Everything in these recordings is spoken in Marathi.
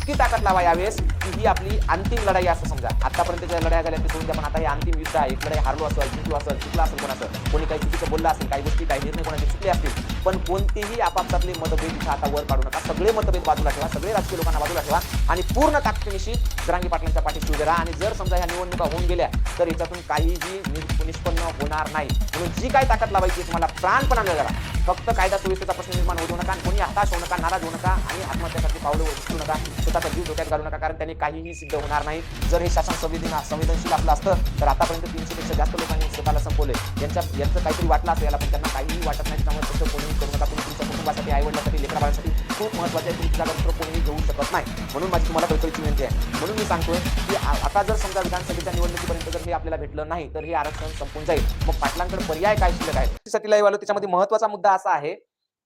इतकी ताकद लावा यावेळेस की ही आपली अंतिम लढाई असं समजा. आतापर्यंत ज्या लढाई झाल्या ते सोडून पण आता हे अंतिम युद्ध आहे. एक लढाई हारलो असेल जिंकलो असेल चुकला असेल कोणाचं? कोणी काही चुकीचं बोललं असेल काही गोष्टी काही निर्णय कोणाचे चुकले असतील पण कोणतेही आपापसातले मतभेद इथं आता वर काढू नका. सगळे मतभेद बाजूला ठेवा सगळे राजकीय लोकांना बाजूला ठेवा आणि पूर्ण ताकदीनिशी जरांगी पाटलांच्या पाठीशी उभे राहा. आणि जर समजा ह्या निवडणुका होऊन गेल्या तर याच्यातून काहीही निष्पन्न होणार नाही. म्हणून जी काय ताकद लावायची तुम्हाला प्राणपणाने लढा फक्त कायदा सुव्यवस्थेचा प्रश्न निर्माण होऊ नका कोणी हताश होऊ नका नाराज होऊ नका आणि आत्महत्यासाठी पावलं उचलू नका स्वतःचा जीव धोक्यात घालू नका कारण त्यांनी काहीही सिद्ध होणार नाही. जर हे शासन संवेदना संवेदनशील आपलं असतं तर आतापर्यंत तीनशे पेक्षा जास्त लोकांनी स्वतःला संपवले यांच्या यांचं काहीतरी वाटलं असेल याला पण त्यांना काहीही वाटत नाही त्यामुळे तसं कोणीही करू नका. तुम्ही तुमच्या कुटुंबासाठी आईवडिलांसाठी लेकराबाळांसाठी खूप महत्त्वाचे आहे तुमची जागा दुसरं कोणीही घेऊ शकत नाही. म्हणून माझी तुम्हाला कळकळीची विनंती आहे. म्हणून मी सांगतोय की आता जर समजा विधानसभेच्या निवडणुकीपर्यंत जर मी आपल्याला भेटलं नाही तर हे आरक्षण संपून जाईल. मग पाटलांकडे पर्याय काय शिल्लक आहे? सतीला लाईव्ह आलो त्याच्यामध्ये महत्त्वाचा मुद्दा असा आहे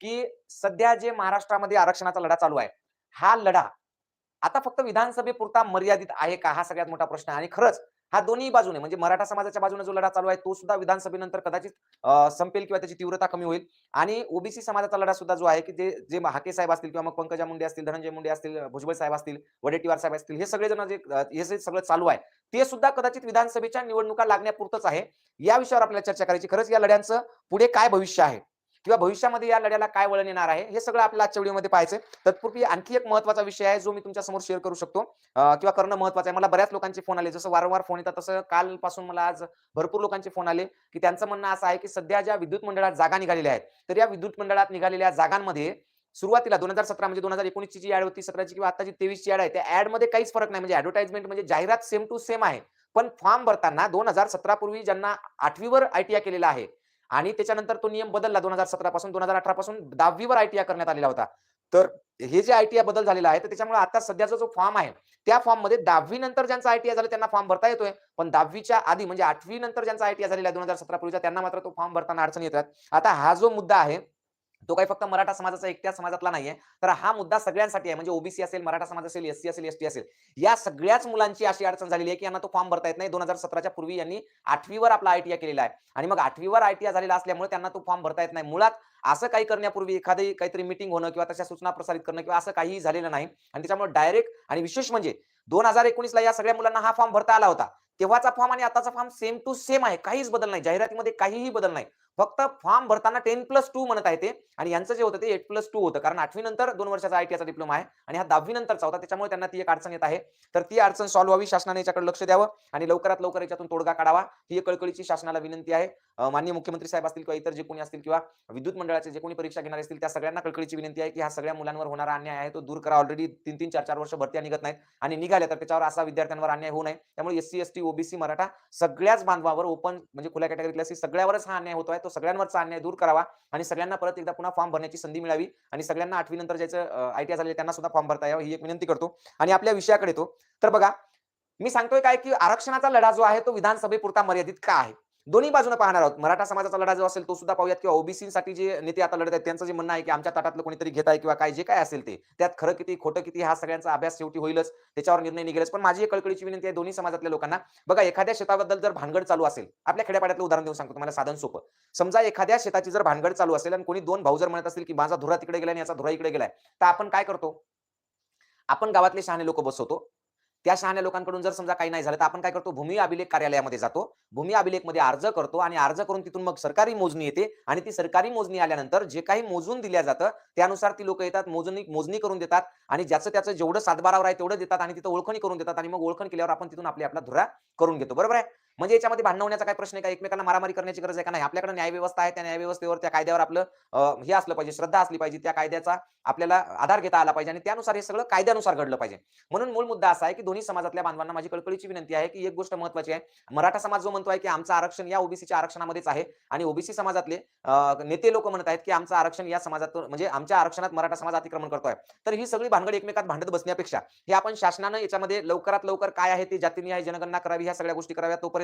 की सध्या जे महाराष्ट्रामध्ये आरक्षणाचा लढा चालू आहे हा लढा आता फक्त विधानसभेपुरता मर्यादित आहे का? हा सगळ्यात मोठा प्रश्न आहे. आणि खरंच हा दोन्ही बाजूने म्हणजे मराठा समाजाच्या बाजूने जो लढा चालू आहे तो सुद्धा विधानसभेनंतर कदाचित संपेल किंवा त्याची तीव्रता कमी होईल. आणि ओबीसी समाजाचा लढा सुद्धा जो आहे की जे जे हाके साहेब असतील किंवा मग पंकजा मुंडे असतील धनंजय मुंडे असतील भुजबळ साहेब असतील वडेट्टीवार साहेब असतील हे सगळेजण जे हे जे सगळं चालू आहे ते सुद्धा कदाचित विधानसभेच्या निवडणुका लागण्यापुरतच आहे. या विषयावर आपल्याला चर्चा करायची. खरंच या लढ्यांचं पुढे काय भविष्य आहे? किंवा भविष्यामध्ये या लढ्याला काय वळण येणार आहे हे सगळं आपल्याला आजच्या व्हिडिओमध्ये पाहायचं तत्पूर्वी आणखी एक महत्त्वाचा विषय आहे जो मी तुमच्यासमोर शेअर करू शकतो किंवा करणं महत्वाचं आहे. मला बऱ्याच लोकांचे फोन आले जसं वारंवार फोन येतात तसं कालपासून मला आज भरपूर लोकांचे फोन आले की त्यांचं म्हणणं असं आहे की सध्या ज्या विद्युत मंडळात जागा निघालेल्या आहेत तर या विद्युत मंडळात निघालेल्या जागांमध्ये सुरुवातीला दोन हजार सतरा म्हणजे दोन हजार एकोणीसची जी ऍड होती सतराची किंवा आताची तेवीसची ऍड आहे त्या ऍडमध्ये काहीच फरक नाही. म्हणजे ऍडव्हर्टाइजमेंट म्हणजे जाहिरात सेम टू सेम आहे. पण फॉर्म भरताना दोन हजार सतरा पूर्वी ज्यांना आठवीवर आयटीआय केलेला आहे आणि त्याच्यानंतर तो नियम बदलला दोन हजार सतरा पासून दोन हजार अठरा पासून दहावीवर आयटीआय करण्यात आलेला होता. तर हे जे आयटीआय बदल झालेला आहे तर त्याच्यामुळे आता सध्याचा जो फॉर्म आहे त्या फॉर्ममध्ये दहावी नंतर ज्यांचा आयटीआय झाला त्यांना फॉर्म भरता येतोय. पण दहावीच्या आधी म्हणजे आठवी नंतर ज्यांचा आयटीआय झालेला आहे दोन हजार सतरा पूर्वीचा त्यांना मात्र तो फॉर्म भरताना अडचणी येतात. आता हा जो मुद्दा आहे तो काही फक्त मराठा समाजाचा एकट्या समाजातला नाहीये. तर हा मुद्दा सगळ्यांसाठी आहे. म्हणजे ओबीसी असेल मराठा समाज असेल एससी असेल एसटी असेल. या सगळ्याच मुलांची अशी अडचण झालेली आहे की यांना तो फॉर्म भरता येत नाही. दोन हजार सतराच्या पूर्वी यांनी आठवीवर आपला आयटीआय केलेला आहे. आणि मग आठवीवर आयटीआय झालेला असल्यामुळे त्यांना तो फॉर्म भरता येत नाही. मुळात असं काही करण्यापूर्वी एखादी काहीतरी मिटिंग होणं किंवा तशा सूचना प्रसारित करणं किंवा असं काहीही झालेलं नाही. आणि त्याच्यामुळे डायरेक्ट आणि विशेष म्हणजे दोन हजार एकोणीसला या सगळ्या मुलांना हा फॉर्म भरता आला होता. तेव्हाचा फॉर्म आणि आताचा फॉर्म सेम टू सेम आहे. काहीच बदल नाही. जाहिरातीमध्ये काहीही बदल नाही. फक्त फॉर्म भरताना टेन प्लस टू म्हणत आहे ते. आणि यांचं जे होतं ते एट प्लस टू होतं. कारण आठवी नंतर दोन वर्षाचा आयटीआचा डिप्लोमा आहे आणि हा दहावी नंतरचा होता. त्याच्यामुळे त्यांना ती एक अडचण येत आहे. तर ती अडचण सॉल्व्ह व्हावी. शासनाने याच्याकडे लक्ष द्यावं आणि लवकरात लवकर याच्यातून तोडगा काढावा. ही कळकळीची शासनाला विनंती आहे. माननीय मुख्यमंत्री साहेब असतील किंवा इतर जे कोणी असतील किंवा विद्युत मंडळाचे जे कोणी परीक्षा घेणार असतील त्या सगळ्यांना कळकळीची विनंती आहे की हा सगळ्या मुलांवर होणारा अन्याय आहे तो दूर करा. ऑलरेडी तीन तीन चार चार वर्ष भरत्या निघत नाहीत आणि निघाल्या तर त्याच्यावर असा विद्यार्थ्यांवर अन्याय होऊ नये. त्यामुळे एससी एसटी ओबीसी मराठा सगळ्याच बांधवावर ओपन म्हणजे खुल्या कॅटेगरीतल्या असतील सगळ्यावरच हा अन्याय होतोय तो सगळ्यांवरचा अन्याय दूर करावा आणि सगळ्यांना परत एकदा पुन्हा फॉर्म भरण्याची संधी मिळावी आणि सगळ्यांना आठवी नंतर ज्याचं आयटीआय झाले त्यांना सुद्धा फॉर्म भरता यावं ही एक विनंती करतो. आणि आपल्या विषयाकडे येतो. तर बघा मी सांगतोय काय की आरक्षणाचा लढा जो आहे तो विधानसभेपुरता मर्यादित का आहे? दोन्ही बाजूने पाहणार आहोत. मराठा समाजाचा लढा जो असेल तो सुद्धा पाहूयात किंवा ओबीसी साठी जे नेते आता लढत आहेत त्यांचं जे म्हणणं आहे की आमच्या ताटातलं कोणीतरी घेत आहे किंवा काय जे काय असेल ते त्यात खरं किती खोटं किती हा सगळ्यांचा अभ्यास शेवटी होईलच त्याच्यावर निर्णय निघेलच. पण माझी एक कळकळीची विनंती आहे दोन्ही समाजातल्या लोकांना. बघा एखाद्या शेताबद्दल जर भानगड चालू असेल आपल्या खेड्यापाड्यातलं उदाहरण देऊन सांगतो तुम्हाला साधन सोपं. समजा एखाद्या शेताची जर भानगड चालू असेल आणि कोणी दोन भाऊ जर म्हणत असतील की माझा धुरा तिकडे गेला आणि याचा धुरा इकडे गेलाय तर आपण काय करतो? आपण गावातले शहाणे लोक बसवतो. त्या शहाण्या लोकांकडून जर समजा काही नाही झालं तर आपण काय करतो? भूमी अभिलेख कार्यालयामध्ये जातो. भूमी अभिलेखमध्ये अर्ज करतो आणि अर्ज करून तिथून मग सरकारी मोजणी येते आणि ती सरकारी मोजणी आल्यानंतर जे काही मोजून दिल्या जातं त्यानुसार ती लोक येतात मोजणी मोजणी करून देतात आणि ज्याचं त्याचं जेवढं सातबारावर आहे तेवढं देतात आणि तिथं ओळखणी करून देतात आणि मग ओळखण केल्यावर आपण तिथून आपली आपला धुरा करून घेतो. बरोबर आहे? म्हणजे याच्यामध्ये भांडण होण्याचा काय प्रश्न आहे का? एकमेकांना मारामारी करण्याची गरज आहे का? नाही आपल्याकडे न्यायव्यवस्था आहे. त्या न्यायव्यवस्थेवर त्या कायद्यावर आपलं हे असलं पाहिजे श्रद्धा असली पाहिजे. त्या कायद्याचा आपल्याला आधार घेता आला पाहिजे आणि त्यानुसार हे सगळं कायद्यानुसार घडलं पाहिजे. म्हणून मूळ मुद्दा असा आहे की दोन्ही समाजातल्या बांधवांना माझी कळकळीची विनंती आहे की एक गोष्ट महत्वाची आहे. मराठा समाज जो म्हणतो आहे की आमचं आरक्षण या ओबीसीच्या आरक्षणामध्येच आहे आणि ओबीसी समाजातले नेते लोक म्हणत आहेत की आमचं आरक्षण या समाजातून म्हणजे आमच्या आरक्षणात मराठा समाज अतिक्रमण करतोय. तर ही सगळी भानगड एकमेकात भांडत बसण्यापेक्षा हे आपण शासनानं याच्यामध्ये लवकरात लवकर काय आहे ते जातीनिहाय जनगणना करावी ह्या सगळ्या गोष्टी कराव्या तोपर्यंत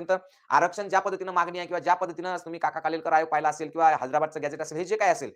आरक्षण ज्या पद्धतीनं मागणी आहे किंवा ज्या पद्धतीनं तुम्ही काका कालेलकर आयोग पाहिला असेल किंवा हैदराबादचं गॅजेट असेल हे जे काय असेल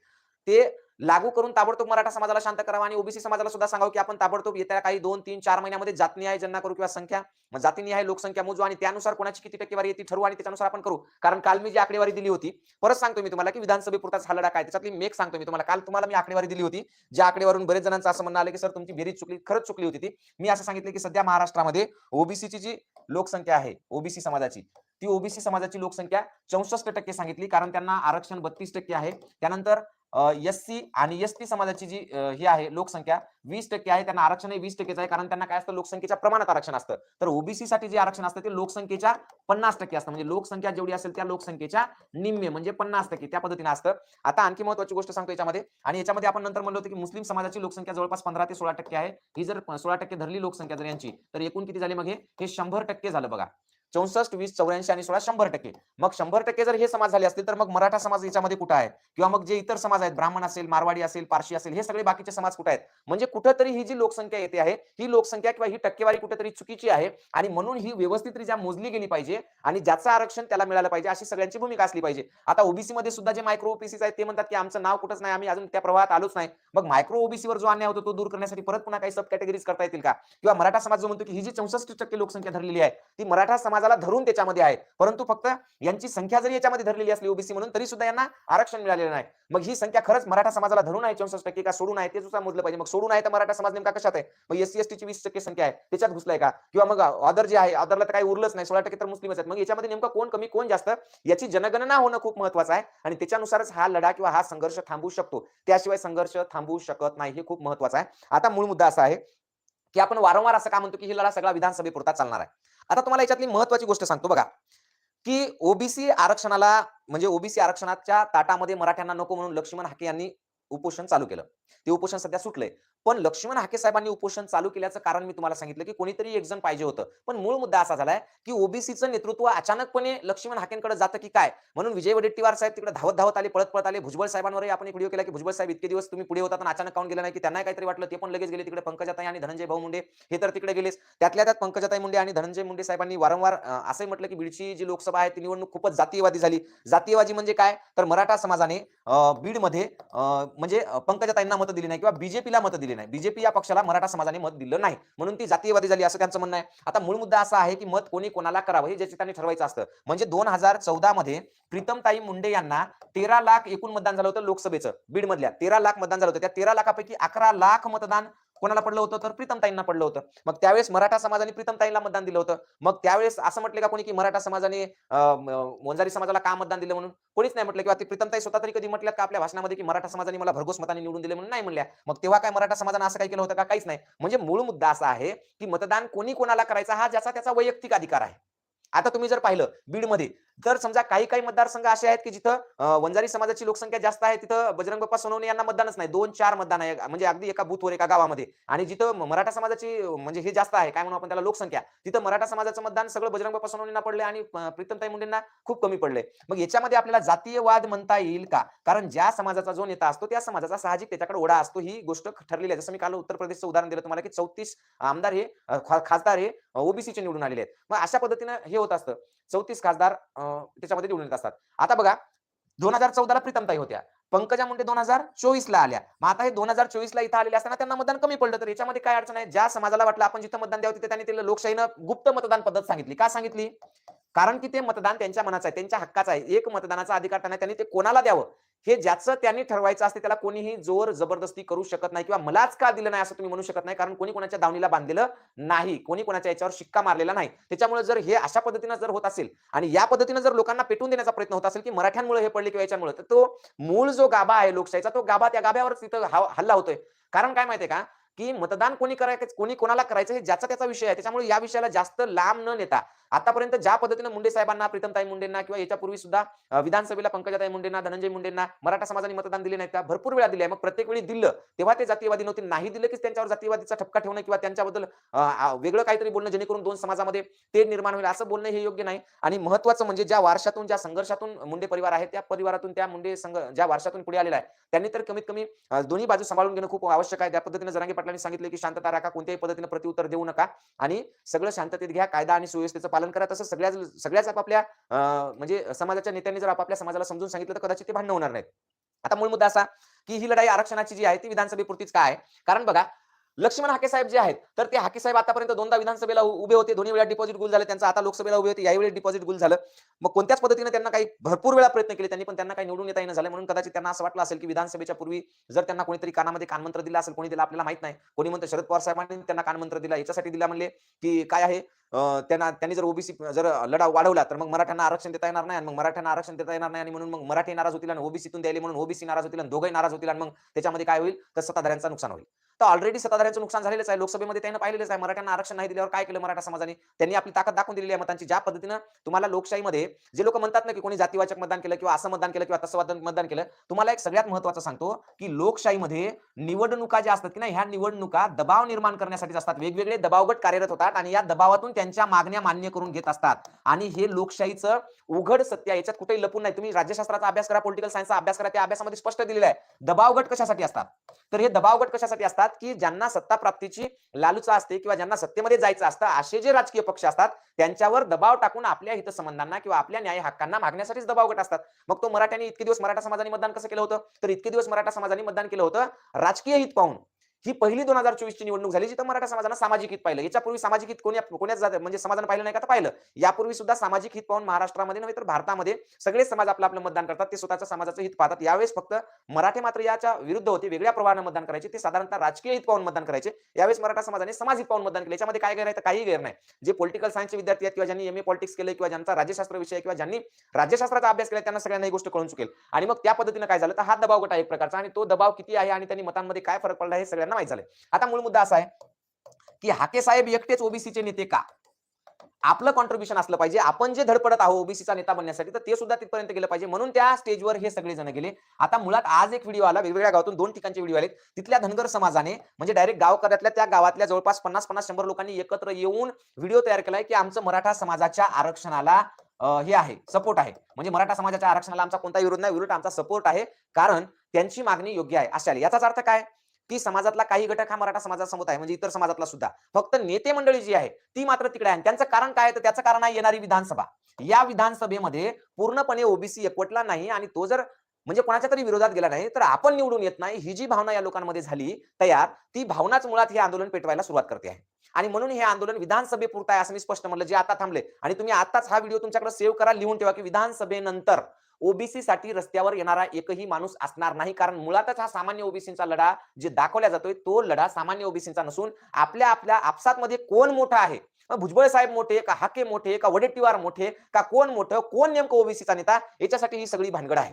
ते लागू करून ताबडतोब मराठा समाजाला शांत करावा आणि ओबीसी समाजाला सुद्धा सांगावं की आपण ताबडतोब येत्या काही दोन तीन चार महिन्यामध्ये जातनिहाय ज्यांना करू किंवा संख्या जातीनी जातीनिहाय लोकसंख्या मोजू आणि त्यानुसार कोणाची किती टक्केवारी येते ठरवू आणि त्याच्यानुसार आपण करू. कारण काल मी जी आकडेवारी दिली होती परत सांगतो मी तुम्हाला की विधानसभेपुरताच हा लढा काय त्याच्यातली मेक सांगतो मी तुम्हाला. काल तुम्हाला मी आकडेवारी दिली होती ज्या आकडेवरून बरेच जणांचं असं म्हणणं आलं की सर तुमची बेरीज चुकली खरंच चुकली होती ती. मी असं सांगितलं की सध्या महाराष्ट्रामध्ये ओबीसीची जी लोकसंख्या आहे ओबीसी समाजाची ती ओबीसी समाजाची लोकसंख्या चौसष्ट टक्के सांगितली. कारण त्यांना आरक्षण बत्तीस टक्के आहे. त्यानंतर एस सी आणि एस टी समाजाची जी ही आहे लोकसंख्या वीस टक्के आहे त्यांना आरक्षण हे वीस टक्केच आहे कारण त्यांना काय असतं लोकसंख्येच्या प्रमाणात आरक्षण असतं. तर ओबीसी साठी जे आरक्षण असतं ते लोकसंख्येच्या पन्नास टक्के असतं. म्हणजे लोकसंख्या जेवढी असेल त्या लोकसंख्येच्या निम्मे म्हणजे पन्नास टक्के त्या पद्धतीने असतं. आता आणखी महत्वाची गोष्ट सांगतो याच्यामध्ये. आणि याच्यामध्ये आपण नंतर म्हणलो होतो की मुस्लिम समाजाची लोकसंख्या जवळपास पंधरा ते सोळा टक्के आहे. ही जर सोळा टक्के धरली लोकसंख्या जर यांची तर एकूण किती झाली मग हे शंभर टक्के झालं बघा. चौसष्ट वीस चौऱ्याऐंशी आणि सोळा शंभर टक्के. मग शंभर टक्के जर हे समाज झाले असतील तर मग मराठा समाज याच्यामध्ये कुठं आहे? किंवा मग जे इतर समाज आहेत ब्राह्मण असेल मारवाडी असेल पारशी असेल हे सगळे बाकीचे समाज कुठे आहेत? म्हणजे कुठंतरी ही जी लोकसंख्या येते आहे ही लोकसंख्या किंवा ही टक्केवारी कुठेतरी चुकीची आहे आणि म्हणून ही व्यवस्थितरित्या मोजली गेली पाहिजे आणि ज्याचं आरक्षण त्याला मिळालं पाहिजे अशी सगळ्यांची भूमिका असली पाहिजे. आता ओबीसी मध्ये सुद्धा जे मायक्रो ओबीसी आहेत ते म्हणतात की आमचं नाव कुठंच नाही आम्ही अजून त्या प्रवाहात आलोच नाही. मग मायक्रो ओबीसी वर जो अन्याय होतो तो दूर करण्यासाठी परत पुन्हा काही सब कॅटेगरीज करता येतील का? किंवा मराठा समाज जो म्हणतो की ही जी चौसष्ट टक्के लोकसंख्या धरलेली आहे ती मराठा समाज समाजाला धरून त्याच्यामध्ये आहे. परंतु फक्त यांची संख्या जरी याच्यामध्ये धरलेली असली ओबीसी म्हणून तरी सुद्धा यांना आरक्षण मिळालेलं नाही. मग ही संख्या खरंच मराठा समाजाला धरून आहे चौसष्ट टक्के का सोडून आहे ते सुद्धा मोजलं पाहिजे. मग सोडून आहे तर मराठा समाज नेमका कशात आहे? मग एससी एसटीची वीस टक्के संख्या आहे त्याच्यात घुसलाय का? किंवा मग अदर जे आहे अदरला तर काही उरलंच नाही सोळा टक्के तर मुस्लिमच आहेत. मग याच्यामध्ये नेमकं कोण कमी कोण जास्त? याची जनगणना होणं खूप महत्वाचं आहे आणि त्याच्यानुसारच हा लढा किंवा हा संघर्ष थांबू शकतो. त्याशिवाय संघर्ष थांबू शकत नाही हे खूप महत्वाचं आहे. आता मूळ मुद्दा असा आहे की आपण वारंवार असं का म्हणतो की ही लढा सगळा विधानसभेपुरता चालणार आहे? आता तुम्हाला याच्यातली महत्वाची गोष्ट सांगतो बघा. की ओबीसी आरक्षणाला म्हणजे ओबीसी आरक्षणाच्या ताटामध्ये मराठ्यांना नको म्हणून लक्ष्मण हाके यांनी उपोषण चालू केलं. ते उपोषण सध्या सुटलंय. पण लक्ष्मण हाके साहेबांनी उपोषण चालू केल्याचं कारण मी तुम्हाला सांगितलं की कोणीतरी एक जण पाहिजे होतं. पण मूळ मुद्दा असा झालाय की ओबीसीचं नेतृत्व अचानकपणे लक्ष्मण हाकेंकडे जातं की काय? म्हणून विजय वडेट्टीवार साहेब तिकडे धावत धावत आले पळत पळत आले. भुजबळ साहेबांवरही आपण एक व्हिडिओ केला की भुजबळ साहेब इतके दिवस तुम्ही पुढे होता आणि अचानक काऊन गेला नाही की त्यांना काहीतरी वाटलं. ते पण लगेच गेले तिकडे पंकजाताई आणि धनंजय भाऊ मुंडे. हे तर तिकडे गेलेच. त्यातल्या त्यात पंकजाताई मुंडे आणि धनंजय मुंडे साहेबांनी वारंवार अं, असंही म्हटलं की बीडची जी लोकसभा आहे ती निवडणूक खूपच जातीयवादी झाली. जातीयवादी म्हणजे काय? तर मराठा समाजाने बीडमध्ये म्हणजे पंकज पंकजाताईंना मतं दिली नाही किंवा बीजेपीला मतं दिली नाही. बीजेपी या पक्षाला मराठा समाजाने मत दिलं नाही. म्हणून ती जातीयवादी झाली असं त्यांचं म्हणणं आहे. आता मूळ मुद्दा असा आहे की मत कोणी कोणाला करावं हे ज्याची त्यांनी ठरवायचं असतं. म्हणजे दोन हजार चौदा मध्ये प्रीतमताई मुंडे यांना तेरा लाख एकूण मतदान झालं होतं लोकसभेचं. बीड मधल्या तेरा लाख मतदान झालं होतं. त्या तेरा लाखापैकी अकरा लाख मतदान कोणाला पडलं होतं? तर प्रीतमताईंना पडलं होतं. मग त्यावेळेस मराठा समाजाने प्रीतमताईंना मतदान दिलं होतं. मग त्यावेळेस असं म्हटलं का कोणी की मराठा समाजाने अं, वंजारी समाजाला का मतदान दिलं म्हणून? कोणीच नाही म्हटलं किंवा ते प्रीतमताई स्वतः तरी कधी म्हटलं का आपल्या भाषणामध्ये की मराठा समाजाने मला भरघोस मताने निवडून दिले म्हणून नाही म्हणल्या? मग तेव्हा काय मराठा समाजाने असं काही केलं होतं का? काहीच नाही. म्हणजे मूळ मुद्दा असा आहे की मतदान कोणी कोणाला करायचा हा ज्याचा त्याचा वैयक्तिक अधिकार आहे. आता तुम्ही जर पाहिलं बीडमध्ये तर समजा काही काही मतदारसंघ असे आहेत की जिथं वंजारी समाजाची लोकसंख्या जास्त आहे तिथं बजरंग बाप्पा सोनवणे यांना मतदानच नाही. दोन चार मतदान आहे म्हणजे अगदी एका बूथवर एका गावामध्ये. आणि जिथं मराठा समाजाची म्हणजे हे जास्त आहे काय म्हणू आपण त्याला लोकसंख्या. तिथं मराठा समाजाचं मतदान सगळं बजरंग बाप्पा सोनवणेंना पडले आणि प्रीतमताई मुंडेंना खूप कमी पडले मग याच्यामध्ये आपल्याला जातीयवाद म्हणता येईल का? कारण ज्या समाजाचा जो नेता असतो त्या समाजाचा साहजिक त्याच्याकडे ओढा असतो. ही गोष्ट ठरलेली आहे. जसं मी काल उत्तर प्रदेशचं उदाहरण दिलं तुम्हाला की चौतीस आमदार हे खासदार हे ओबीसीचे निवडून आलेले आहेत. मग अशा पद्धतीनं हे होत असतं. चौतीस खासदार त्याच्यामध्ये निवडून येत असतात. आता बघा दोन हजार चौदाला प्रीतमताई होत्या. पंकजा मुंडे दोन हजार चोवीस ला आल्या. मग आता हे दोन हजार चोवीस ला इथं आलेले असताना त्यांना मतदान कमी पडलं. तर याच्यामध्ये काय अडचण आहे? ज्या समाजाला वाटलं आपण जिथं मतदान द्यावं तिथे त्यांनी ते लोकशाहीनं गुप्त मतदान पद्धत सांगितली. का सांगितली? कारण की ते मतदान त्यांच्या मनाचं आहे त्यांच्या हक्काचं आहे. एक मतदानाचा अधिकार त्यांना त्यांनी ते कोणाला द्यावं? हे ज्याचं त्यांनी ठरवायचं असते त्याला कोणीही जोर जबरदस्ती करू शकत नाही किंवा मलाच का दिलं नाही असं तुम्ही म्हणू शकत नाही कारण कोणी कोणाच्या दावणीला बांधलेलं नाही. कोणी कोणाच्या याच्यावर शिक्का मारलेला नाही. त्याच्यामुळे जर हे अशा पद्धतीनं जर होत असेल आणि या पद्धतीनं जर लोकांना पेटून देण्याचा प्रयत्न होत असेल की मराठ्यांमुळे हे पडले किंवा याच्यामुळे तर तो मूळ जो गाभा आहे लोकशाहीचा तो गाभा त्या गाभ्यावर तिथं हा- हल्ला होतोय. कारण काय माहितीये का? की मतदान कोणी करायचं कोणी कोणाला करायचं हे ज्याचा त्याचा विषय आहे. त्याच्यामुळे या विषयाला जास्त लांब न नेता आतापर्यंत ज्या पद्धतीनं मुंडे साहेबांना प्रीतमताई मुंडेंना किंवा याच्यापूर्वी सुद्धा विधानसभेला पंकजाताई मुंडेंना धनंजय मुंडेंना मराठा समाजाने मतदान दिले नाही त्या भरपूर वेळा दिले मग प्रत्येक वेळी दिलं. तेव्हा ते जातीयवादी नव्हते. नाही दिलं की त्यांच्यावर जातीयवादीचा ठपका ठेवणं किंवा त्यांच्याबद्दल वेगळं काहीतरी बोलणं जेणेकरून दोन समाजामध्ये ते निर्माण होईल. असं बोलणं हे योग्य नाही. आणि महत्वाचं म्हणजे ज्या वारशातून ज्या संघर्षातून मुंडे परिवार आहे त्या परिवारातून त्या मुंडे संघ ज्या वारशातून पुढे आलेला आहे त्यांनी तर कमीत कमी दोन्ही बाजू सांभाळून घेणं खूप आवश्यक आहे. त्या पद्धतीने जरांगे पाटलांनी सांगितले की शांतता राखा कोणत्याही पद्धतीने प्रतिउत्तर देऊ नका. आणि सगळं शांततेत घ्या कायदा आणि सुव्यवस्थेचं पालन करा. तसं सगळ्याच सगळ्याच आपापल्या म्हणजे समाजाच्या नेत्यांनी जर आपापल्या समाजाला समजून सांगितलं तर कदाचित ते भांडण होणार नाहीत. आता मूळ मुद्दा असा की ही लढाई आरक्षणाची जी आहे ती विधानसभेपुरतीच काय आहे? कारण बघा लक्ष्मण हाके साहेब जे आहेत तर ते हाके साहेब आतापर्यंत दोनदा विधानसभेला उभे होते. दोन्ही वेळा डिपॉझिट गुल झालं. त्यांचं आता लोकसभेला उभे होते. यावेळी डिपॉझिट गुल झालं. मग कोणत्याच पद्धतीने त्यांना काही भरपूर वेळा प्रयत्न केले. त्यांनी पण त्यांना काही निवडून येता येणं झालं. म्हणून कदाचित त्यांना असं वाटलं असेल की विधानसभेच्या पूर्वी जर त्यांना कोणीतरी कानामध्ये कानमंत्र दिला असेल कोणी दिला आपल्याला माहीत नाही. कोणी म्हणतं शरद पवार साहेबांनी त्यांना कानमंत्र दिला. याच्यासाठी दिला म्हणले की काय आहे? त्यांना त्यांनी जर ओबीसी जर लढा वाढवला तर मग मराठ्यांना आरक्षण देता येणार नाही आणि मग मराठ्यांना आरक्षण देता येणार नाही आणि म्हणून मग मराठी नाराज होतील आणि ओबीसीतून द्यायला म्हणून ओबीसी नाराज होतील आणि दोघे नाराज होतील आणि मग त्याच्यामध्ये काय होईल? तर सत्ताधाऱ्यांचा नुकसान होईल. तर ऑलरेडी सत्ताधाऱ्यांचं नुकसान झालेलंच आहे. लोकसभेमध्ये त्यांनी पाहिलेलंच आहे. मराठ्यांना आरक्षण नाही दिल्यावर काय केलं मराठा समाजाने? त्यांनी आपली ताकद दाखवून दिलेली आहे मतांची. ज्या पद्धतीनं तुम्हाला लोकशाहीमध्ये जे लोक म्हणतात ना की कोणी जातीवाचक मतदान केलं किंवा असं मतदान केलं किंवा तसं मतदान- केलं तुम्हाला एक सगळ्यात महत्वाचं सांगतो की लोकशाहीमध्ये निवडणुका ज्या असतात की नाही ह्या निवडणुका दबाव निर्माण करण्यासाठी असतात. वेगवेगळे दबावगट कार्यरत होतात आणि या दबावातून त्यांच्या मागण्या मान्य करून घेत असतात. आणि हे लोकशाहीचं उघड सत्य आहे. याच्यात कुठेही लपून नाही. तुम्ही राज्यशास्त्राचा अभ्यास करा पॉलिटिकल सायन्सचा अभ्यास करा त्या अभ्यासामध्ये स्पष्ट दिलेलं आहे. दबावगट कशासाठी असतात? तर हे दबावगट कशासाठी असतात? की ज्यांना सत्ता प्राप्तीची लालूचा असते किंवा ज्यांना सत्तेमध्ये जायचं असतं असे जे राजकीय पक्ष असतात त्यांच्यावर दबाव टाकून आपल्या हितसंबंधांना किंवा आपल्या न्याय हक्कांना मागण्यासाठीच दबावगट असतात. मग तो मराठ्यांनी इतके दिवस मराठा समाजाने मतदान कसं केलं होतं? तर इतके दिवस मराठा समाजाने मतदान केलं होतं राजकीय हित पाहून. ही पहिली दोन हजार चोवीसची निवडणूक झाली जिथं मराठा समाजानं सामाजिक हित पाहिलं. याच्यापूर्वी सामाजिक हित कोणी कोण्याच जात? म्हणजे समाजानं पाहिलं नाही का? पाहिलं. यापूर्वी सुद्धा सामाजिक हित पाहून महाराष्ट्रामध्ये नव्हे तर भारतामध्ये सगळे समाज आपलं आपलं मतदान करतात. ते स्वतःच्या समाजाचं हित पाहतात. यावेळेस फक्त मराठे मात्र याच्या विरुद्ध होते. वेगळ्या प्रवाहानं मतदान करायचे. ते साधारणतः राजकीय हित पाहून मतदान करायचे. यावेळेस मराठा समाजाने समाज हित पाहून मतदान केलं. याच्यामध्ये काय गैर आहे? तर काही गैर नाही. जे पॉलिटिकल सायन्सचे विद्यार्थी आहेत किंवा ज्यांनी एम ए पॉलिटिक्स केलं किंवा ज्यांचा राज्यशास्त्र विषय किंवा ज्यांनी राज्यशास्त्राचा अभ्यास केला त्यांना सगळ्यांना ही गोष्ट कळून चुकेल. आणि मग त्या पद्धतीनं काय झालं? तर हा दबाव गट आहे एक प्रकारचा. आणि तो दबाव किती आहे? आणि त्यांनी मतांमध्ये काय फरक पडला? हे सगळ्यांना माहीत झालं आता मूळ मुद्दा असा आहे की हाके साहेब एकटेच ओबीसीचे नेते का? आपलं कॉन्ट्रीब्युशन असलं पाहिजे. आपण जे धडपडत आहोत ओबीसीचा नेता बनण्यासाठी तर ते सुद्धा तिथपर्यंत गेलं पाहिजे. म्हणून त्या स्टेजवर हे सगळे जण गेले. आता मुळात आज एक व्हिडिओ आला वेगवेगळ्या गावातून दोन ठिकाणचे व्हिडिओ आले तिथल्या धनगर समाजाने म्हणजे डायरेक्ट गावकऱ्यातल्या त्या गावातल्या जवळपास पन्नास पन्नास शंभर लोकांनी एकत्र येऊन व्हिडिओ तयार केलाय की आमचं मराठा समाजाच्या आरक्षणाला हे आहे सपोर्ट आहे. म्हणजे मराठा समाजाच्या आरक्षणाला आमचा कोणता विरोध नाही विरोध आमचा सपोर्ट आहे. कारण त्यांची मागणी योग्य आहे. अशा याचाच अर्थ काय? की समाजातला काही घटक हा मराठा समाजासमोर आहे म्हणजे इतर समाजातला सुद्धा. फक्त नेते मंडळी जी आहे ती मात्र तिकडे आहे. त्यांचं कारण काय तर त्याचं कारण आहे येणारी विधानसभा. या विधानसभेमध्ये पूर्णपणे ओबीसी एकवटला नाही आणि तो जर म्हणजे कोणाच्या तरी विरोधात गेला नाही तर आपण निवडून येत नाही. ही जी भावना या लोकांमध्ये झाली तयार ती भावनाच मुळात हे आंदोलन पेटवायला सुरुवात करते. आहे आणि म्हणून हे आंदोलन विधानसभेपुरतं आहे असं मी स्पष्ट म्हणलं जे आता थांबले. आणि तुम्ही आताच हा व्हिडिओ तुमच्याकडे सेव्ह करा लिहून ठेवा की विधानसभेनंतर ओबीसी साठी रस्त्यावर येणारा एकही माणूस असणार नाही. कारण मुळातच हा सामान्य ओबीसीचा लढा जे दाखवला जातोय तो लढा सामान्य ओबीसीचा नसून आपल्या आपल्या आपसात मध्ये कोण मोठा आहे? भुजबळ साहेब मोठे का हाके मोठे का वडेट्टीवार मोठे का कोण मोठं? कोण नेमकं ओबीसीचा नेता? याच्यासाठी ही सगळी भानगड आहे.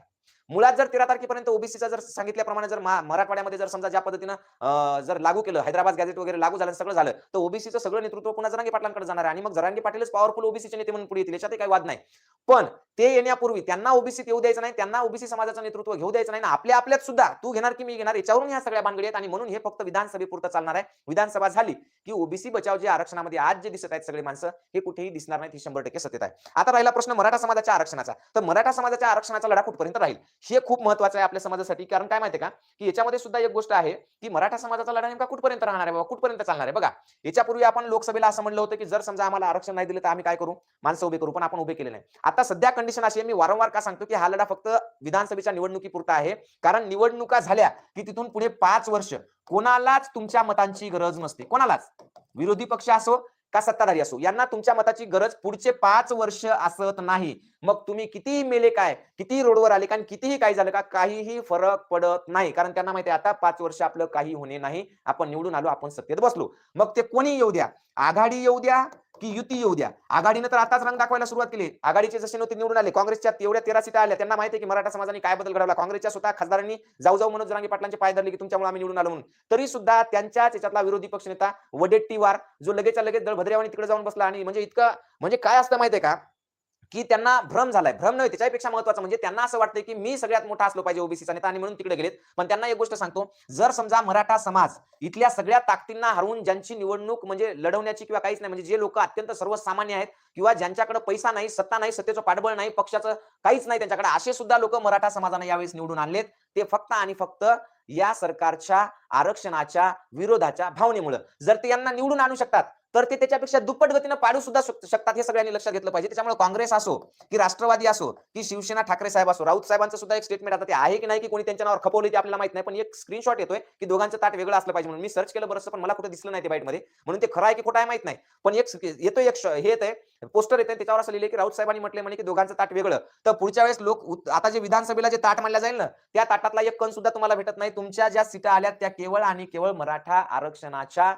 मुळात जर तेरा तारखेपर्यंत ओबीसीचा जर सांगितल्याप्रमाणे जर मराठवाड्यामध्ये जर समजा ज्या पद्धतीनं जर लागू केलं हैदराबाद गॅझेट वगैरे लागू झालं सगळं झालं तर ओबीसीचं सगळं नेतृत्व पुन्हा जरांगी पाटलांकडे जाणार आहे. आणि मग जरांगी पाटीलच पॉवरफुल ओबीसीचे नेते म्हणून पुढे येतील याच्यात काही वाद नाही. पण ते येण्यापूर्वी त्यांना ओबीसी येऊ द्यायचं नाही त्यांना ओबीसी समाजाचं नेतृत्व घेऊ द्यायचं नाही ना आपल्या आपल्यात सुद्धा तू घेणार की मी घेणार याच्यावरून ह्या सगळ्या भानगडी आहेत. आणि म्हणून हे फक्त विधानसभेपुरतं चालणार आहे. विधानसभा झाली की ओबीसी बचाव जे आरक्षणामध्ये आज जे दिसत आहेत सगळे माणसं हे कुठेही दिसणार नाहीत ही शंभर टक्के सत्यता आहे. आता राहिला प्रश्न मराठा समाजाच्या आरक्षणाचा. तर मराठा समाजाच्या आरक्षणाचा लढा कुठपर्यंत राहील? हे खूप महत्वाचं आहे आपल्या समाजासाठी. कारण काय माहितीये का? की याच्यामध्ये सुद्धा एक गोष्ट आहे की मराठा समाजाचा लढा नेमका कुठपर्यंत राहणार आहे? बाबा कुठपर्यंत चालणार आहे? बघा याच्यापूर्वी आपण लोकसभेला असं म्हणलं होतं की जर समजा आम्हाला आरक्षण नाही दिलं तर आम्ही काय करू? माणसं उभे करू पण आपण उभे केले नाही. आता सध्या कंडिशन अशी आहे मी वारंवार का सांगतो की हा लढा फक्त विधानसभेच्या निवडणुकीपुरता आहे. कारण निवडणुका झाल्या की तिथून पुढे पाच वर्ष कोणालाच तुमच्या मतांची गरज नसते. कोणालाच. विरोधी पक्ष असो का सत्ताधारी असो? यांना तुमच्या मताची गरज पुढचे पाच वर्ष असत नाही. मग तुम्ही कितीही मेले काय? कितीही रोडवर आले? कारण कितीही काही झालं का काहीही फरक पडत नाही. कारण त्यांना माहिती आहे आता पाच वर्ष आपलं काही होणे नाही. आपण निवडून आलो आपण सत्तेत बसलो. मग ते कोणी येऊ द्या? आघाडी येऊ द्या? की युती येऊ द्या. आघाडीनं तर आताच रंग दाखवायला सुरुवात केली. आघाडीचे जसे नव्हते निवडून आले काँग्रेसच्या तेवढ्या तेरा सीटा आल्या. त्यांना माहिती की मराठा समाजाने काय बदल घडवला. काँग्रेसच्या स्वतः खासदारांनी जाऊ जाऊ मनोज जरांगे पाटलांचे पाय धरले की तुमच्यामुळे आम्ही निवडून आलो म्हणून. तरी सुद्धा त्यांच्याच याच्यातला विरोधी पक्षनेता वडेट्टीवार जो लगेचच्या लगेच दळभद्रेवानी तिकडे जाऊन बसला आणि म्हणजे इतकं म्हणजे काय असतं माहितीये का? की त्यांना भ्रम झालाय. भ्रम नव्हे त्याच्यापेक्षा महत्वाचं म्हणजे त्यांना असं वाटतं की मी सगळ्यात मोठा असलो पाहिजे ओबीसीचा नेता आणि म्हणून तिकडे गेलेत. पण त्यांना एक गोष्ट सांगतो जर समजा मराठा समाज इथल्या सगळ्या ताकदींना हरवून ज्यांची निवडणूक म्हणजे लढवण्याची किंवा काहीच नाही म्हणजे जे लोक अत्यंत सर्वसामान्य आहेत किंवा ज्यांच्याकडे पैसा नाही सत्ता नाही सत्तेचं पाठबळ नाही पक्षाचं काहीच नाही त्यांच्याकडे असे सुद्धा लोक मराठा समाजाने यावेळेस निवडून आणलेत. ते फक्त आणि फक्त या सरकारच्या आरक्षणाच्या विरोधाच्या भावनेमुळं. जर ते यांना निवडून आणू शकतात तर ते त्याच्यापेक्षा दुप्पट गतीनं पाडू सुद्धा शकतात हे सगळ्यांनी लक्षात घेतलं पाहिजे. त्याच्यामुळे काँग्रेस असो की राष्ट्रवादी असो की शिवसेना ठाकरे साहेब असो राऊत साहेबांचं सुद्धा एक स्टेटमेंट आता ते आहे की नाही की कोणी त्यांच्या नावावर ते आपल्याला माहीत नाही. पण एक स्क्रीनशॉट येतोय की दोघांचं ताट वेगळं असलं पाहिजे म्हणून. मी सर्च केलं बरंच पण मला कुठे दिसलं नाही ते बाईटमध्ये. म्हणून ते खरं आहे की खोटं आहे माहीत नाही. पण एक येतोय एक हे येतंय पोस्टर येते त्याच्यावर असं लिहिले की राऊत साहेबांनी म्हटले म्हणे की दोघांचं ताट वेगळं. तर पुढच्या वेळेस लोक आता जे विधानसभेला जे ताट मानलं जाईल ना त्या ताटातला एक कण सुद्धा तुम्हाला भेटत नाही. तुमच्या ज्या सीटा आल्या त्या केवळ आणि केवळ मराठा आरक्षणाच्या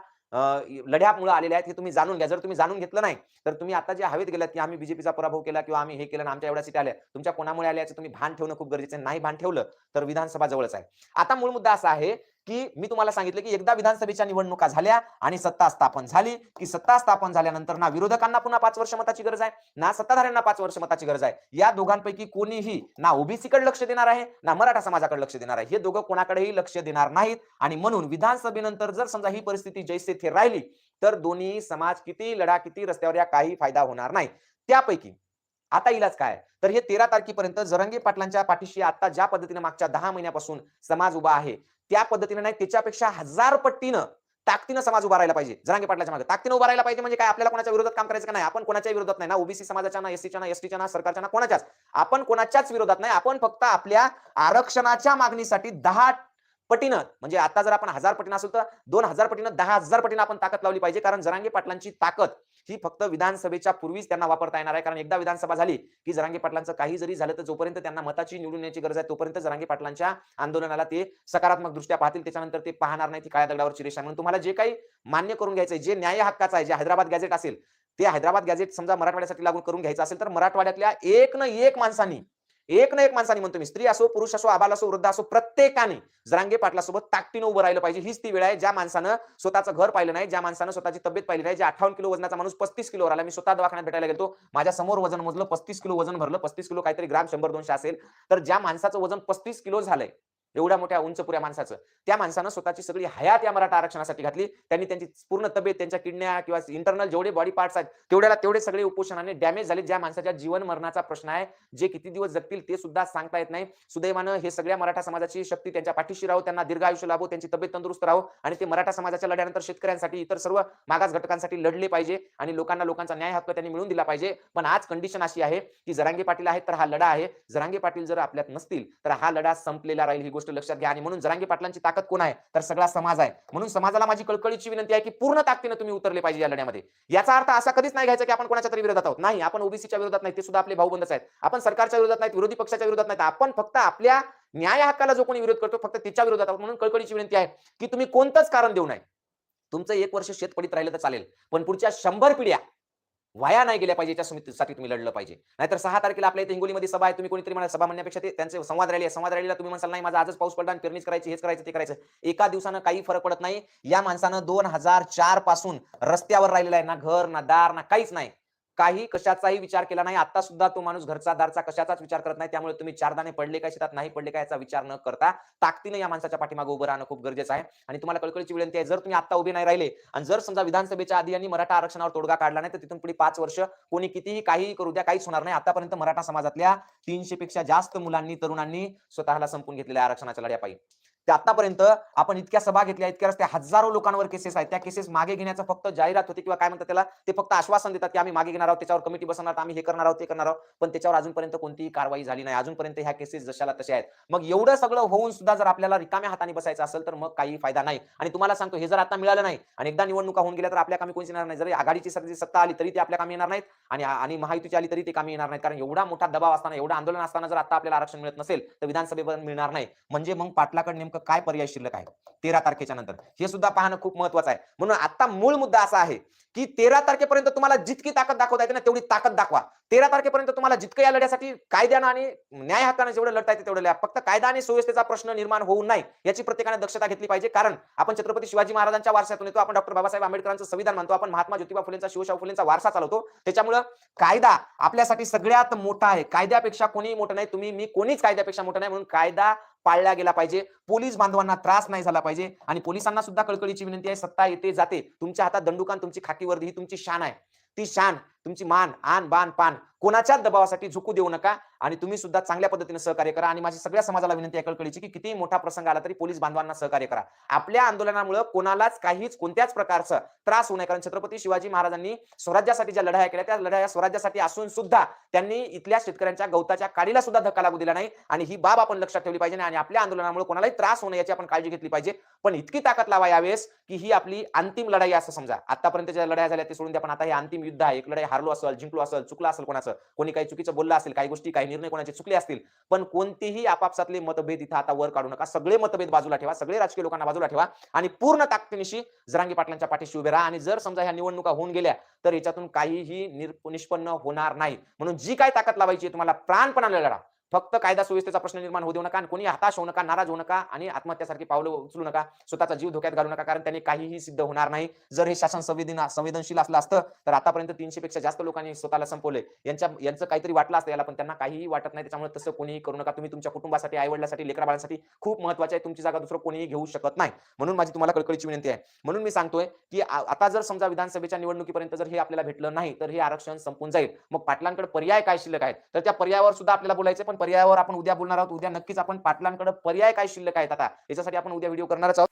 लढ्यामुळे आलेल्या आहेत हे तुम्ही जाणून घ्या. जर तुम्ही जाणून घेतलं नाही तर तुम्ही आता जे हवेत गेलात की आम्ही बीजेपीचा पराभव केला किंवा आम्ही हे केलं आमच्या एवढ्या सीट आल्या तुमच्या कोणामुळे आल्याचं तुम्ही भान ठेवणं खूप गरजेचं आहे. नाही भान ठेवलं तर विधानसभा जवळच आहे. आता मूळ मुद्दा असा आहे की मी तुम्हाला सांगितलं की एकदा विधानसभेच्या निवडणुका झाल्या आणि सत्ता स्थापन झाली. की सत्ता स्थापन झाल्यानंतर ना विरोधकांना पुन्हा पाच वर्ष मताची गरज आहे ना सत्ताधाऱ्यांना पाच वर्ष मताची गरज आहे. या दोघांपैकी कोणीही ना ओबीसीकडे लक्ष देणार आहे ना मराठा समाजाकडे लक्ष देणार आहे. हे दोघं कोणाकडेही लक्ष देणार नाहीत आणि म्हणून विधानसभेनंतर जर समजा ही परिस्थिती जैसे थे राहिली तर दोन्ही समाज किती लढा किती रस्त्यावर या काही फायदा होणार नाही. त्यापैकी आता इलाज काय? तर हे तेरा तारखेपर्यंत जरंगे पाटलांच्या पाठीशी आता ज्या पद्धतीने मागच्या दहा महिन्यापासून समाज उभा आहे त्या पद्धतीने नाही त्याच्यापेक्षा हजार पट्टीनं ताकदीनं समाज उभारायला पाहिजे. जरांगे पाटलाच्या मागे. ताकदीनं उभारायला पाहिजे म्हणजे काय? आपल्याला कोणाच्या विरोधात काम करायचं का नाही? आपण कोणाच्या विरोधात नाही ना? ओबीसी समाजाच्या ना एससीच्या ना एसटीच्या ना सरकारच्या ना कोणाच्याच. आपण कोणाच्याच विरोधात नाही. आपण फक्त आपल्या आरक्षणाच्या मागणीसाठी दहा पटीनं म्हणजे आता जर आपण हजार पटीनं असेल तर दोन हजार पटीनं दहा हजार पटीनं आपण ताकद लावली पाहिजे. कारण जरांगे पाटलांची ताकद ही फक्त विधानसभेच्या पूर्वीच त्यांना वापरता येणार आहे. कारण एकदा विधानसभा झाली की जरांगे पाटलांचं काही जरी झालं तर जोपर्यंत त्यांना मताची निवडून येण्याची गरज आहे तोपर्यंत जरांगे पाटलांच्या आंदोलनाला ते सकारात्मक दृष्ट्या पाहतील. त्याच्यानंतर ते पाहणार नाही ती काळ्या दगडावरची चिरेशा म्हणून तुम्हाला जे काही मान्य करून घ्यायचं जे न्याय हक्काचं आहे जे हैदराबाद गॅझेट असेल ते हैदराबाद गॅझेट समजा मराठवाड्यासाठी लागू करून घ्यायचं असेल तर मराठवाड्यातल्या एक न एक माणसांनी एक ना एक माणसाने म्हणतो मी स्त्री असो पुरुष असो आबाल असो वृद्ध असो प्रत्येकाने जरांगे पाटलासोबत ताकदीनं उभं राहिलं पाहिजे. हीच ती वेळ आहे ज्या माणसानं स्वतःचं घर पाहिलं नाही ज्या माणसानं स्वतःची तब्येत पाहिली नाही जे अठ्ठावन्न किलो वजनाचा माणूस पस्तीस किलोवर आला. मी स्वतः दवाखान्यात भेटायला गेलो माझ्यासमोर वजन मोजलं पस्तीस किलो वजन भरलं पस्तीस किलो काहीतरी ग्राम शंभर दोनशे असेल. तर ज्या माणसाचं वजन पस्तीस किलो झालंय एवढ्या मोठ्या उंच पुऱ्या माणसाचं. त्या माणसानं स्वतःची सगळी हयात या मराठा आरक्षणासाठी घातली. त्यांनी त्यांची पूर्ण तब्येत त्यांच्या किडण्या किंवा इंटरनल जेवढे बॉडी पार्ट्स आहेत तेवढ्याला तेवढे सगळे उपोषणाने डॅमेज झाले ज्या माणसाच्या जीवन मरणाचा प्रश्न आहे जे किती दिवस जगतील ते सुद्धा सांगता येत नाही. सुदैवानं हे सगळ्या मराठा समाजाची शक्ती त्यांच्या पाठीशी राहो त्यांना दीर्घ आयुष्य लाभो त्यांची तब्येत तंदुरुस्त राहो आणि ते मराठा समाजाच्या लढ्यानंतर शेतकऱ्यांसाठी इतर सर्व मागास घटकांसाठी लढले पाहिजे आणि लोकांना लोकांचा न्याय हक्क त्यांनी मिळून दिला पाहिजे. पण आज कंडिशन अशी आहे की जरांगे पाटील आहेत तर हा लढा आहे. जरांगे पाटील जर आपल्यात नसतील तर हा लढा संपलेला राहील ही गोष्ट लक्षात घ्या. आणि म्हणून जरांगे पाटलांची ताकद कोण आहे? तर सगळा समाज आहे. म्हणून समाजाला माझी कळकळीची विनंती आहे की पूर्ण ताकदीनं तुम्ही उतरले पाहिजे या लढ्यामध्ये. याचा अर्थ असा कधीच नाही घ्यायचा की आपण कोणाच्या तरी विरोधात आहोत. नाही आपण ओबीसीच्या विरोधात नाही ते सुद्धा आपले भाऊबंदच आहेत. आपण सरकारच्या विरोधात नाहीत विरोधी पक्षाच्या विरोधात नाहीत. आपण फक्त आपल्या न्याय हक्काला जो कोणी विरोध करतो फक्त तिच्या विरोधात आहोत. म्हणून कळकळीची विनंती आहे की तुम्ही कोणतंच कारण देऊ नये. तुमचं एक वर्ष शेत पडीत राहिलं तर चालेल. पण पुढच्या शंभर पिढ्या वाया नाही गेल्या पाहिजे याच्यासाठी तुम्ही लढलं पाहिजे. नाहीतर सहा तारखेला आपल्या इथे हिंगोलीमध्ये सभा आहे तुम्ही कोणीतरी म्हणा सभा म्हणण्यापेक्षा ते त्यांचे संवाद रॅली आहे. संवाद रॅलीला तुम्ही म्हणसाल नाही माझा आजच पाऊस पडला आणि पेरणीच करायची हेच करायचं ते करायचं. एका दिवसानं काही फरक पडत नाही. या माणसानं दोन हजार चारपासून रस्त्यावर राहिलेला आहे. ना घर ना दार ना काहीच नाही. काही कशाचाही विचार केला नाही. आता सुद्धा तो माणूस घरचा दारचा कशाचाच विचार करत नाही. त्यामुळे तुम्ही चारदाने पडले काय शेतात? नाही पडले काय याचा विचार न करता ताकदीने या माणसाच्या पाठीमागे उभं राहणं खूप गरजेचं आहे. आणि तुम्हाला कळकळीची विनंती आहे जर तुम्ही आता उभे नाही राहिले आणि जर समजा विधानसभेच्या आधी यांनी मराठा आरक्षणावर तोडगा काढला नाही तर तिथून पुढे पाच वर्ष कोणी कितीही काहीही करू द्या काहीच होणार नाही. आतापर्यंत मराठा समाजातल्या तीनशे पेक्षा जास्त मुलांनी तरुणांनी स्वतःला संपून घेतलेल्या आरक्षणाच्या लढ्यापायी. ते आतापर्यंत आपण इतक्या सभा घेतल्या इतक्या रस्त्या हजारो लोकांवर केसेस आहेत. त्या केसेस मागे घेण्याचं फक्त जाहिरात होती किंवा काय म्हणतात त्याला ते फक्त आश्वासन देतात की आम्ही मागे घेणार आहोत त्याच्यावर कमिटी बसणार आम्ही हे करणार आहोत ते करणार आहोत. पण त्याच्यावर अजूनपर्यंत कोणतीही कारवाई झाली नाही. अजूनपर्यंत ह्या केसेस जशाला तशा आहेत. मग एवढं सगळं होऊन सुद्धा जर आपल्याला रिकाम्या हाताने बसायचं असेल तर मग काही फायदा नाही. आणि तुम्हाला सांगतो हे जर आता मिळालं नाही आणि एकदा निवडणुका होऊन गेल्या तर आपल्या कामी कोणीच येणार नाही. जरी आघाडीची सगळी सत्ता आली तरी ते आपल्या कामी येणार नाहीत. आणि आणि महायुतीची आली तरी ते कामी येणार नाहीत. कारण एवढा मोठा दबाव असताना एवढं आंदोलन असताना जर आता आपल्याला आरक्षण मिळत नसेल तर विधानसभेपर्यंत मिळणार नाही. म्हणजे मग पाटलाकडे नेमकं काय पर्याय शिल्लक आहे? तेरा तारखेच्या नंतर. हे सुद्धा पाहणं खूप महत्वाचं आहे. म्हणून आता मूळ मुद्दा असा आहे की तेरा तारखेपर्यंत तुम्हाला जितकी ताकद दाखवता येते ना तेवढी ताकद दाखवा. तेरा तारखेपर्यंत तुम्हाला जितकं या लढ्यासाठी कायद्यानं आणि न्याय हक्काने जेवढं लढता येते तेवढं लढा. फक्त कायदा आणि सुव्यवस्थेचा प्रश्न निर्माण होऊ नये याची प्रत्येकाने दक्षता घेतली पाहिजे. कारण आपण छत्रपती शिवाजी महाराजांच्या वारसातून येतो आपण डॉक्टर बाबासाहेब आंबेडकरांचं संविधान मानतो आपण महात्मा ज्योतिबा फुलेंचा शिवशाहू फुलेंचा वारसा चालवतो. त्याच्यामुळं कायदा आपल्यासाठी सगळ्यात मोठा आहे. कायद्यापेक्षा कोणीही मोठं नाही. तुम्ही मी कोणीच कायद्यापेक्षा मोठं नाही. म्हणून कायदा पाळला गेला पाहिजे. पोलीस बांधवांना त्रास नाही झाला पाहिजे. आणि पोलिसांना सुद्धा कळकळीची विनंती आहे सत्ता येते जाते. तुमच्या हातात दंडुकान तुमची खाकीवर्दी ही तुमची शान आहे. ती शान तुमची मान आन बान पान कोणाच्याच दबावासाठी झुकू देऊ नका आणि तुम्ही सुद्धा चांगल्या पद्धतीने सहकार्य करा. आणि माझी सगळ्या समाजाला विनंती आहे कळकळीची की कितीही मोठा प्रसंग आला तरी पोलीस बांधवांना सहकार्य करा. आपल्या आंदोलनामुळे कोणालाच काहीच कोणत्याच प्रकारचा त्रास होऊ नये. कारण छत्रपती शिवाजी महाराजांनी स्वराज्यासाठी ज्या लढाया केल्या त्या लढाया स्वराज्यासाठी असून सुद्धा त्यांनी इथल्या शेतकऱ्यांच्या गवताच्या काडीला सुद्धा धक्का लागू दिला नाही. आणि ही बाब आपण लक्षात ठेवली पाहिजे आणि आपल्या आंदोलनामुळे कोणालाही त्रास होऊ नये याची आपण काळजी घेतली पाहिजे. पण इतकी ताकद लावा यावेळेस की ही आपली अंतिम लढाई असं समजा. आतापर्यंत ज्या लढाया झाल्या ते सोडून द्या. पण आता हे अंतिम युद्ध आहे. एक लढाई हारलो असेल जिंकलो असेल चुकलं असेल कोणाचं? कोणी काही चुकीचं बोललं असेल काही गोष्टी काही निर्णय कोणाचे चुकले असतील पण कोणतेही आपापसातले मतभेद इथं आता वर काढू नका. सगळे मतभेद बाजूला ठेवा सगळे राजकीय लोकांना बाजूला ठेवा आणि पूर्ण ताकदीनिशी जरांगी पाटलांच्या पाठीशी उभे राहा. आणि जर समजा ह्या निवडणुका होऊन गेल्या तर याच्यातून काहीही निर- निष्पन्न होणार नाही. म्हणून जी काय ताकद लावायची तुम्हाला प्राणपणाने लढा. फक्त कायदा सुव्यवस्थेचा प्रश्न निर्माण होऊ देऊ नका कोणी हताश होऊ नका नाराज होऊ नका आणि आत्महत्यासारखी पावलं उचलू नका. स्वतःचा जीव धोक्यात घालू नका कारण त्यांनी काहीही सिद्ध होणार नाही. जर हे शासन संवेदना संवेदनशील असलं असतं तर आतापर्यंत तीनशे पेक्षा जास्त लोकांनी स्वतःला संपवले यांच्या यांचं काहीतरी वाटलं असतं याला पण त्यांना काहीही वाटत नाही. त्याच्यामुळे तसं कोणीही करू नका. तुम्ही तुमच्या कुटुंबासाठी आईवडिलासाठी लेकरा बाळांसाठी खूप महत्त्वाचे आहे. तुमची जागा दुसरं कोणीही घेऊ शकत नाही. म्हणून माझी तुम्हाला कळकळीची विनंती आहे. म्हणून मी सांगतोय की आता जर समजा विधानसभेच्या निवडणुकीपर्यंत जर हे आपल्याला भेटलं नाही तर हे आरक्षण संपून जाईल. मग पाटलांकडे पर्याय काय शिल्लक आहेत? तर त्या पर्यायावर सुद्धा आपल्याला बोलायचं पण पर्यायावर आपण उद्या बोलणार आहोत. उद्या नक्कीच आपण पाटलांकडे पर्याय काय शिल्लक आहेत आता? याच्यासाठी आपण उद्या व्हिडिओ करणारच आहोत.